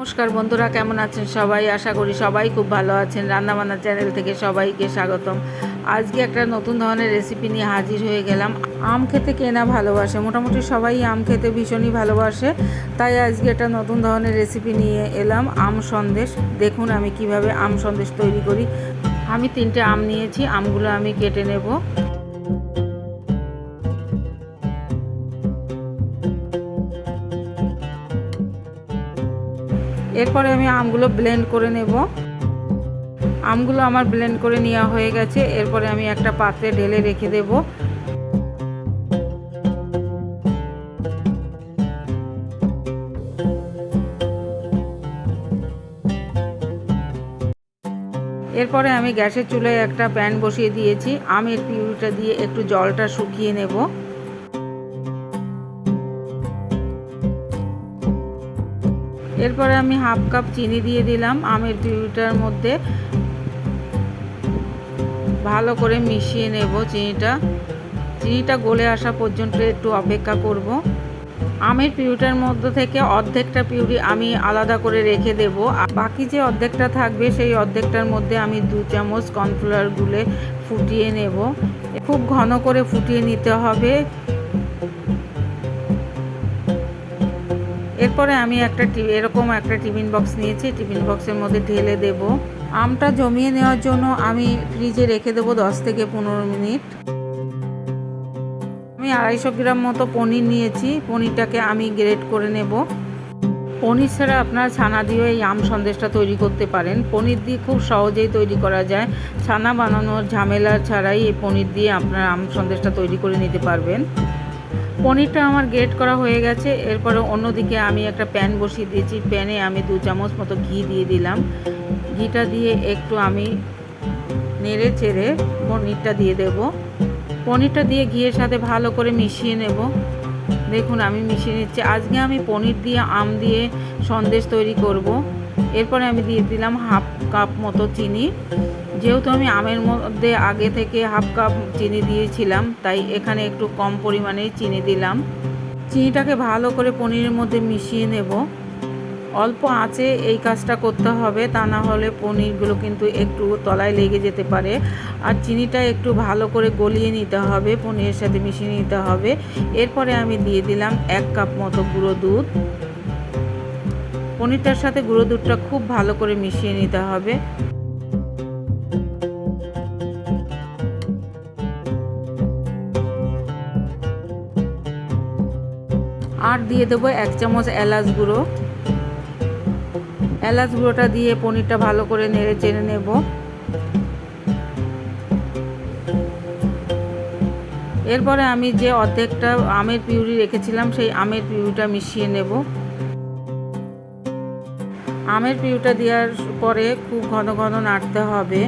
নমস্কার বন্ধুরা, কেমন আছেন সবাই? আশা করি সবাই খুব ভালো আছেন। রান্নাবান্না চ্যানেল থেকে সবাইকে স্বাগতম। আজকে একটা নতুন ধরনের রেসিপি নিয়ে হাজির হয়ে গেলাম। আম খেতে কে না ভালোবাসে? মোটামুটি সবাই আম খেতে ভীষণই ভালোবাসে। তাই আজকে একটা নতুন ধরনের রেসিপি নিয়ে এলাম, আম সন্দেশ। দেখুন আমি কীভাবে আম সন্দেশ তৈরি করি। আমি তিনটে আম নিয়েছি, আমগুলো আমি কেটে নেব। এরপরে আমি আমগুলো ব্লেন্ড করে নেব। আমগুলো আমার ব্লেন্ড করে নেওয়া হয়ে গেছে। এরপরে আমি একটা পাত্রে ঢেলে রেখে দেব। এরপরে আমি গ্যাসের চুলায় একটা প্যান বসিয়ে দিয়েছি। আমের পিউরিটা দিয়ে একটু জলটা শুকিয়ে নেব। এরপরে আমি হাফ কাপ চিনি দিয়ে দিলাম আমের পিউরিটার মধ্যে। ভালো করে মিশিয়ে নেব চিনিটা। চিনিটা গলে আসা পর্যন্ত একটু অপেক্ষা করব। আমের পিউরিটার মধ্যে থেকে অর্ধেকটা পিউরি আমি আলাদা করে রেখে দেব। বাকি যে অর্ধেকটা থাকবে সেই অর্ধেকটার মধ্যে আমি দু চামচ কর্নফ্লাওয়ার গুলে ফুটিয়ে নেব। খুব ঘন করে ফুটিয়ে নিতে হবে। এরপরে আমি একটা এরকম একটা টিফিন বক্স নিয়েছি। টিফিন বক্সের মধ্যে ঢেলে দেব। আমটা জমিয়ে নেওয়ার জন্য আমি ফ্রিজে রেখে দেবো দশ থেকে পনেরো মিনিট। আমি আড়াইশো গ্রাম মতো পনির নিয়েছি। পনিরটাকে আমি গ্রেট করে নেব। পনির ছাড়া আপনারা ছানা দিয়েও এই আম সন্দেশটা তৈরি করতে পারেন। পনির দিয়ে খুব সহজেই তৈরি করা যায়। ছানা বানানোর ঝামেলা ছাড়াই এই পনির দিয়ে আপনারা আম সন্দেশটা তৈরি করে নিতে পারবেন। পনিরটা আমার গ্রেট করা হয়ে গেছে। এরপরে অন্যদিকে আমি একটা প্যান বসিয়ে দিয়েছি। প্যানে আমি দু চামচ মতো ঘি দিয়ে দিলাম। ঘিটা দিয়ে একটু আমি নেড়ে চেড়ে পনিরটা দিয়ে দেব। পনিরটা দিয়ে ঘিয়ের সাথে ভালো করে মিশিয়ে নেব। দেখুন, আমি মিশিয়ে নিচ্ছি। আজকে আমি পনির দিয়ে, আম দিয়ে সন্দেশ তৈরি করব। এরপরে আমি দিয়ে দিলাম হাফ কাপ মতো চিনি। যেহেতু আমি আমের মধ্যে আগে থেকে হাফ কাপ চিনি দিয়েছিলাম, তাই এখানে একটু কম পরিমাণে চিনি দিলাম। চিনিটাকে ভালো করে পনিরের মধ্যে মিশিয়ে নেব। অল্প আঁচে এই কাজটা করতে হবে, তা না হলে পনিরগুলো কিন্তু একটু তলায় লেগে যেতে পারে। আর চিনিটা একটু ভালো করে গলিয়ে নিতে হবে, পনিরের সাথে মিশিয়ে নিতে হবে। এরপরে আমি দিয়ে দিলাম এক কাপ মতো গুঁড়ো দুধ। পনিরটার সাথে গুঁড়ো দুধটা খুব ভালো করে মিশিয়ে নিতে হবে। আর দিয়ে দেবো এক চামচ এলাচ গুঁড়ো। এলাচ গুঁড়োটা দিয়ে পনিরটা ভালো করে নেড়ে চেড়ে নেব। এরপরে আমি যে অর্ধেকটা আমের পিউরি রেখেছিলাম, সেই আমের পিউরিটা মিশিয়ে নেব। আমের পিউরিটা দেওয়ার পরে খুব ঘন ঘন নাড়তে হবে।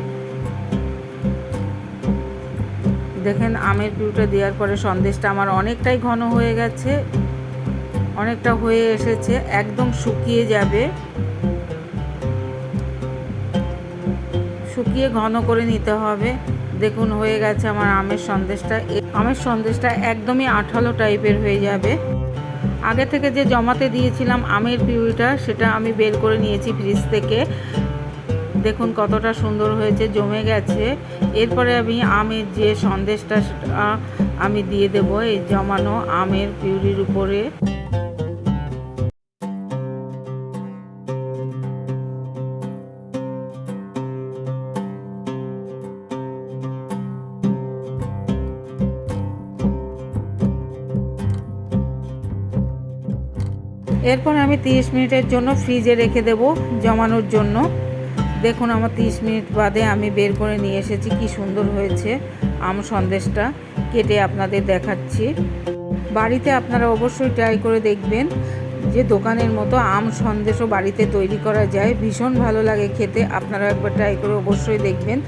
দেখেন, আমের পিউরিটা দেওয়ার পরে সন্দেশটা আমার অনেকটাই ঘন হয়ে গেছে, অনেকটা হয়ে এসেছে, একদম শুকিয়ে যাবে। শুকিয়ে ঘন করে নিতে হবে। দেখুন, হয়ে গেছে আমার আমের সন্দেশটা। আমের সন্দেশটা একদমই আঠালো টাইপের হয়ে যাবে। আগে থেকে যে জমাতে দিয়েছিলাম আমের পিউরিটা, সেটা আমি বের করে নিয়েছি ফ্রিজ থেকে। দেখুন, কতটা সুন্দর হয়েছে, জমে গেছে। এরপরে আমি আমের যে সন্দেশটা আমি দিয়ে দেব এই জমানো আমের পিউরির উপরে। এরপর আমি 30 মিনিটের জন্য ফ্রিজে রেখে দেব জমানোর জন্য। দেখুন, আমার 30 মিনিট বাদে আমি বের করে নিয়ে এসেছি, কি সুন্দর হয়েছে আম সন্দেশটা। কেটে আপনাদের দেখাচ্ছি। বাড়িতে আপনারা অবশ্যই ট্রাই করে দেখবেন যে দোকানের মতো আম সন্দেশও বাড়িতে তৈরি করা যায়। ভীষণ ভালো লাগে খেতে আপনারা একবার ট্রাই করে অবশ্যই দেখবেন।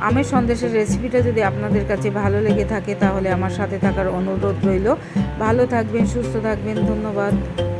আমের সন্দেশের রেসিপিটা যদি আপনাদের কাছে ভালো লেগে থাকে, তাহলে আমার সাথে থাকার অনুরোধ রইল। ভালো থাকবেন, সুস্থ থাকবেন, ধন্যবাদ।